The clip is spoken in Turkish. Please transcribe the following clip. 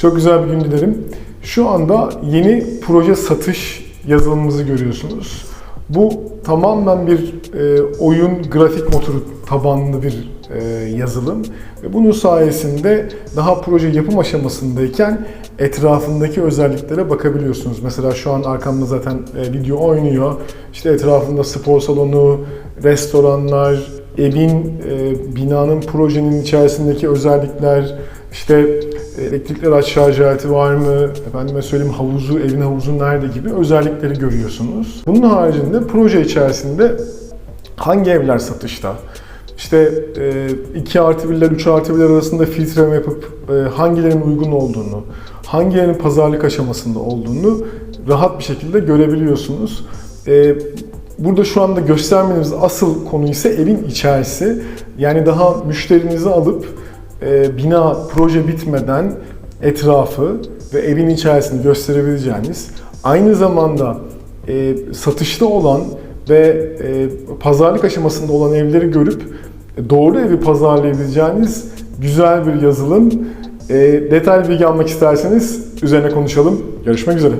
Çok güzel bir gün dilerim. Şu anda yeni proje satış yazılımımızı görüyorsunuz. Bu tamamen bir e, oyun grafik motoru tabanlı bir e, yazılım. Ve bunun sayesinde daha proje yapım aşamasındayken etrafındaki özelliklere bakabiliyorsunuz. Mesela şu an arkamda zaten e, video oynuyor. İşte etrafında spor salonu, restoranlar, evin, e, binanın, projenin içerisindeki özellikler, işte elektrikli araç şarj aleti var mı, efendime söyleyeyim havuzu, evin havuzu nerede gibi özellikleri görüyorsunuz. Bunun haricinde proje içerisinde hangi evler satışta, işte 2 artı 1'ler, 3 artı 1'ler arasında filtreleme yapıp e, hangilerinin uygun olduğunu, hangilerinin pazarlık aşamasında olduğunu rahat bir şekilde görebiliyorsunuz. E, Burada şu anda göstermeniz asıl konu ise evin içerisi. Yani daha müşterinizi alıp e, bina, proje bitmeden etrafı ve evin içerisini gösterebileceğiniz, aynı zamanda e, satışta olan ve e, pazarlık aşamasında olan evleri görüp doğru evi pazarlayabileceğiniz güzel bir yazılım. E, detaylı bilgi almak isterseniz üzerine konuşalım. Görüşmek üzere.